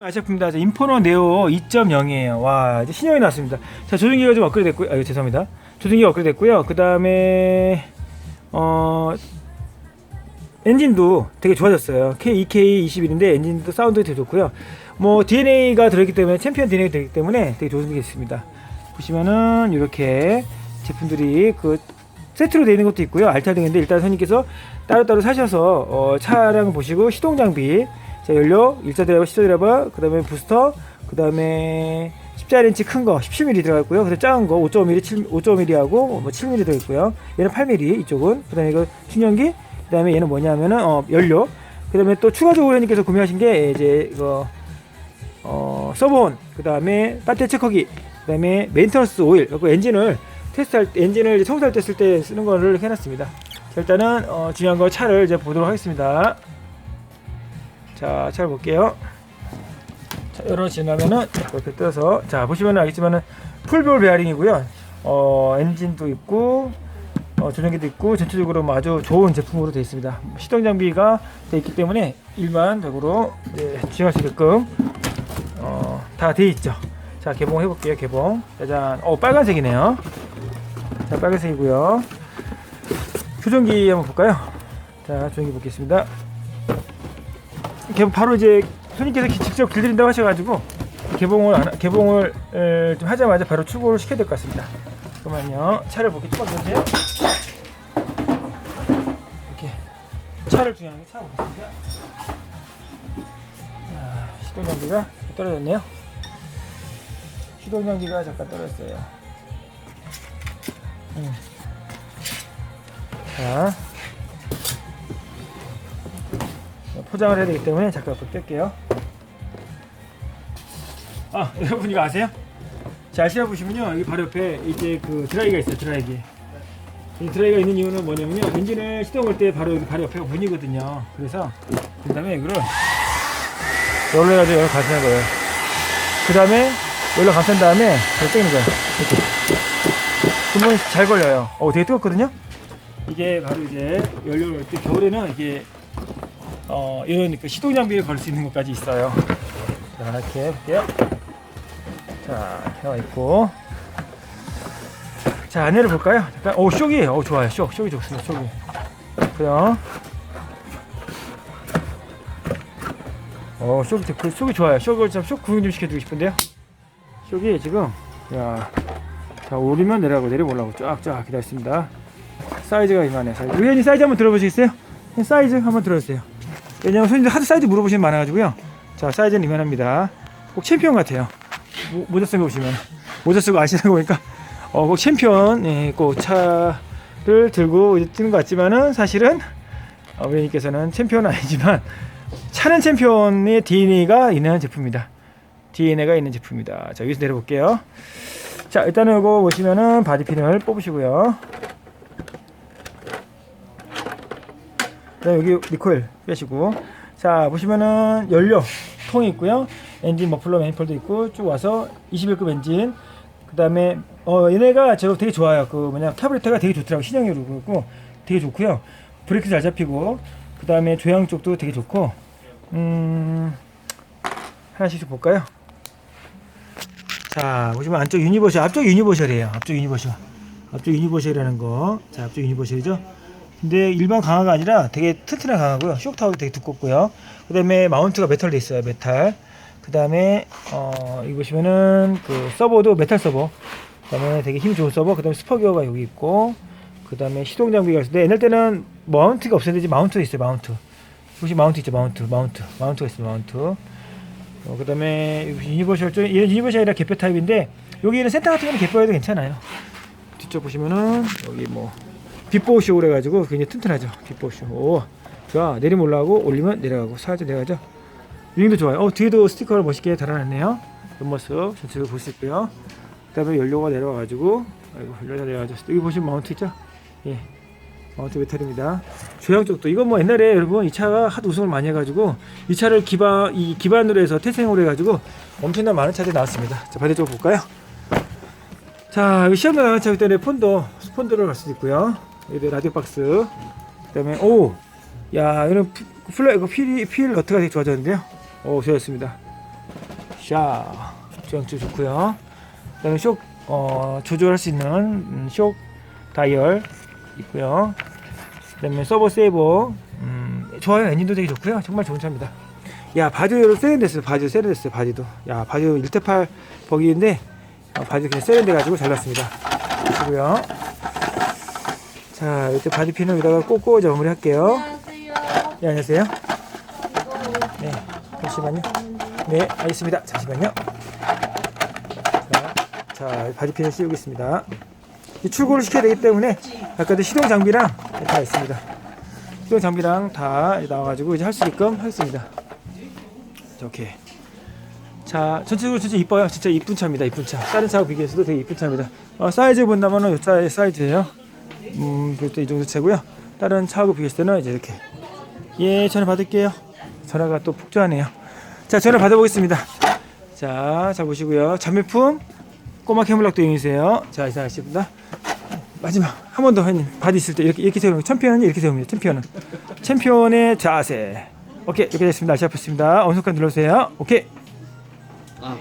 아시아품입니다. 인포너 네오 2.0이에요. 와, 이제 신형이 나왔습니다. 자, 조종기가 좀 업그레이드 됐고요. 아, 죄송합니다. 조종기가 업그레이드 됐고요. 그 다음에, 어, 엔진도 되게 좋아졌어요. K2K21인데 엔진도 사운드 되게 좋고요. 뭐, DNA가 들어있기 때문에, 챔피언 DNA가 되기 때문에 되게 좋은 게 있습니다. 보시면은, 이렇게 제품들이 그, 세트로 되어 있는 것도 있고요. 알타등인데 일단 손님께서 따로따로 사셔서 어, 차량 보시고 시동 장비, 자, 연료, 일자 드라이버, 시도 드라이버, 그 다음에 부스터, 그 다음에 14인치 큰 거 17mm 들어갔고요. 그다음 작은 거 5.5mm, 7, 5.5mm하고 뭐 7mm 들어있고요. 얘는 8mm 이쪽은. 그 다음에 이거 충전기, 그 다음에 얘는 뭐냐면은 어, 연료. 그 다음에 또 추가적으로 형님께서 구매하신 게 이제 이거 어, 서브온, 그 다음에 배터리 체커기, 그 다음에 메인터너스 오일, 그리고 엔진을 테스트할 때, 엔진을 청소할 때 쓸 때 쓰는 거를 해놨습니다. 자, 일단은 어, 중요한 거 차를 이제 보도록 하겠습니다. 자, 차를 볼게요. 자, 열어지나면은 이렇게 떠서 자 보시면 알겠지만은 풀볼 베어링이고요. 어, 엔진도 있고 어, 조종기도 있고 전체적으로 뭐 아주 좋은 제품으로 되어 있습니다. 시동 장비가 되어 있기 때문에 일반적으로 이제 주행할 수 있게끔 어, 다 되어 있죠. 자 개봉해 볼게요. 개봉. 짜잔. 어 빨간색이네요. 자 빨간색이고요. 조종기 한번 볼까요? 자 조종기 보겠습니다. 개봉 바로 이제 손님께서 기- 직접 길들인다고 하셔가지고 개봉을 안, 하- 개봉을 에, 좀 하자마자 바로 출고를 시켜야 될 것 같습니다. 잠깐만요. 차를 볼게 조금 보세요. 이렇게 차를 중요하게 차 보겠습니다. 자, 시동 장비가 떨어졌네요. 시동 장비가 잠깐 떨어졌어요. 음. 자. 포장을 해야 되기 때문에 잠깐 앞으로 뺄게요. 아, 여러분 이거 아세요? 자, 아시아 보시면요. 여기 바로 옆에 이제 그 드라이가 있어요. 드라이기. 이 드라이가 있는 이유는 뭐냐면요. 엔진을 시동 걸 때 바로 여기 바로 옆에가 문이거든요. 그래서 그 다음에 이거를 열로 해가지고 여기 가시는 거예요. 그 다음에 열로 감싼 다음에 이렇게 떼는 거예요. 이렇게. 그러면 잘 걸려요. 어, 되게 뜨겁거든요. 이게 바로 이제 연료를 때 겨울에는 이게 어, 이런 그 시동 장비를 걸 수 있는 것까지 있어요. 자, 이렇게 해볼게요. 자, 해와 있고. 자, 안내를 볼까요? 잠깐, 오, 쇼기, 오, 좋아요. 쇼, 쇼기 좋습니다. 쇼기. 그요 어, 쇼기, 좋고, 쇼기 좋아요. 쇼기 좀, 쇼 구경 좀 시켜드리고 싶은데요. 쇼기 지금, 야, 자, 오르면 내려가고, 올라가고, 쫙쫙 기다렸습니다. 사이즈가 이만해. 사이즈. 의원님 사이즈 한번 들어보시겠어요? 사이즈 한번 들어주세요. 왜냐면 손님들 하도 사이즈 물어보시면 많아가지고요. 자, 사이즈는 이만합니다. 꼭 챔피언 같아요. 모, 모자 쓴 거 보시면. 모자 쓰고 아시는 거 보니까, 어, 꼭 챔피언, 예, 꼭 차를 들고 뛰는 것 같지만은 사실은, 어, 우리님께서는 챔피언은 아니지만, 차는 챔피언의 DNA가 있는 제품입니다. DNA가 있는 제품입니다. 자, 여기서 내려볼게요. 자, 일단은 이거 보시면은 바디핀을 뽑으시고요. 그다음 여기 리코일 빼시고. 자 보시면은 연료 통이 있고요. 엔진 머플러 매니폴드 있고 쭉 와서 21급 엔진. 그 다음에 어 얘네가 저 되게 좋아요. 그 뭐냐 카브레터가 되게 좋더라고. 신형으로 그렇고 되게 좋고요. 브레이크 잘 잡히고. 그 다음에 조향 쪽도 되게 좋고. 음 하나씩 좀 볼까요? 자 보시면 안쪽 유니버셜 앞쪽 유니버셜이에요. 앞쪽 유니버셜. 앞쪽 유니버셜이라는 거자 앞쪽 유니버셜이죠 근데 일반 강화가 아니라 되게 튼튼한 강화고요. 쇼크타워도 되게 두껍고요. 그 다음에 마운트가 메탈 돼 있어요. 메탈. 그 다음에 어 이거 보시면은 그 서버도 메탈 서버. 그 다음에 되게 힘 좋은 서버. 그 다음에 스퍼기어가 여기 있고. 그 다음에 시동 장비가 있는데 옛날 때는 마운트가 없었는데 이제 마운트가 있어요. 마운트. 혹시 마운트 있죠. 마운트. 마운트. 마운트가 있어요. 마운트. 어, 그 다음에 유니버셜 쪽 얘는 유니버셜 아니라 개표 타입인데 여기는 센터 같은 거는 개표해도 괜찮아요. 뒤쪽 보시면은 여기 뭐 빗보쇼 그래가지고 굉장히 튼튼하죠. 빗보쇼. 오, 좋아. 내리면 올라가고 올리면 내려가고 살짝 내려가죠. 윙도 좋아요. 어, 뒤에도 스티커를 멋있게 달아놨네요. 옆모습 전체적으로 볼수 있고요. 그다음에 연료가 내려와가지고 아이고 연료가 내려가죠. 여기 보시면 마운트 있죠? 예. 마운트 메탈입니다. 조향 쪽도 이건 뭐 옛날에 여러분 이 차가 하도 우승을 많이 해가지고 이 차를 기반 이 기반으로 해서 태생으로 해가지고 엄청난 많은 차들이 나왔습니다. 자 반대쪽 볼까요? 자 여기 시험에 나간 차기 때문에 폰도 스폰더를 갈 수도 있고요. 여기 라디오 박스. 그다음에 오, 야 이런 피- 플레 그 필이 필 너트가 되게 좋아졌는데요. 오 좋았습니다. 샤 주행줄 좋고요. 그다음에 쇼 어, 조절할 수 있는 음, 쇼 다이얼 있고요. 그다음에 서버 세이버 음, 좋아요. 엔진도 되게 좋고요. 정말 좋은 차입니다. 야 바디로 세련됐어요. 바디 세련됐어요. 바디도. 야 바디 1대8 버기인데 어, 바디 그냥 세련돼 가지고 잘 났습니다. 보시고요. 자 이때 바디핀을 여기다가 꽂고 이제 마무리할게요. 안녕하세요. 네 안녕하세요. 네 잠시만요. 네 알겠습니다. 잠시만요. 자, 자 바디핀을 씌우겠습니다. 이 출고를 시켜야 되기 때문에 아까도 시동 장비랑 다 있습니다. 시동 장비랑 다 나와가지고 이제 할 수 있게끔 하겠습니다. 자, 오케이. 자 전체적으로 진짜 이뻐요. 진짜 이쁜 차입니다. 이쁜 차. 다른 차하고 비교해서도 되게 이쁜 차입니다. 어, 사이즈 본다면은 이 차의 사이즈예요. 음, 그것도 이 정도 차고요. 다른 차하고 비교했을 때는 이제 이렇게. 예, 전화 받을게요. 전화가 또 폭주하네요. 자, 전화 받아보겠습니다. 자, 자 보시고요. 자매품 꼬마 캐물락도 이용해주세요. 자, 이상하십니다. 마지막 한 번더 형님 바디 있을 때 이렇게 이렇게 세우는 챔피언은 이렇게 세웁니다. 챔피언은 챔피언의 자세. 오케이 이렇게 됐습니다. 어느 순간 눌러주세요. 오케이. 아,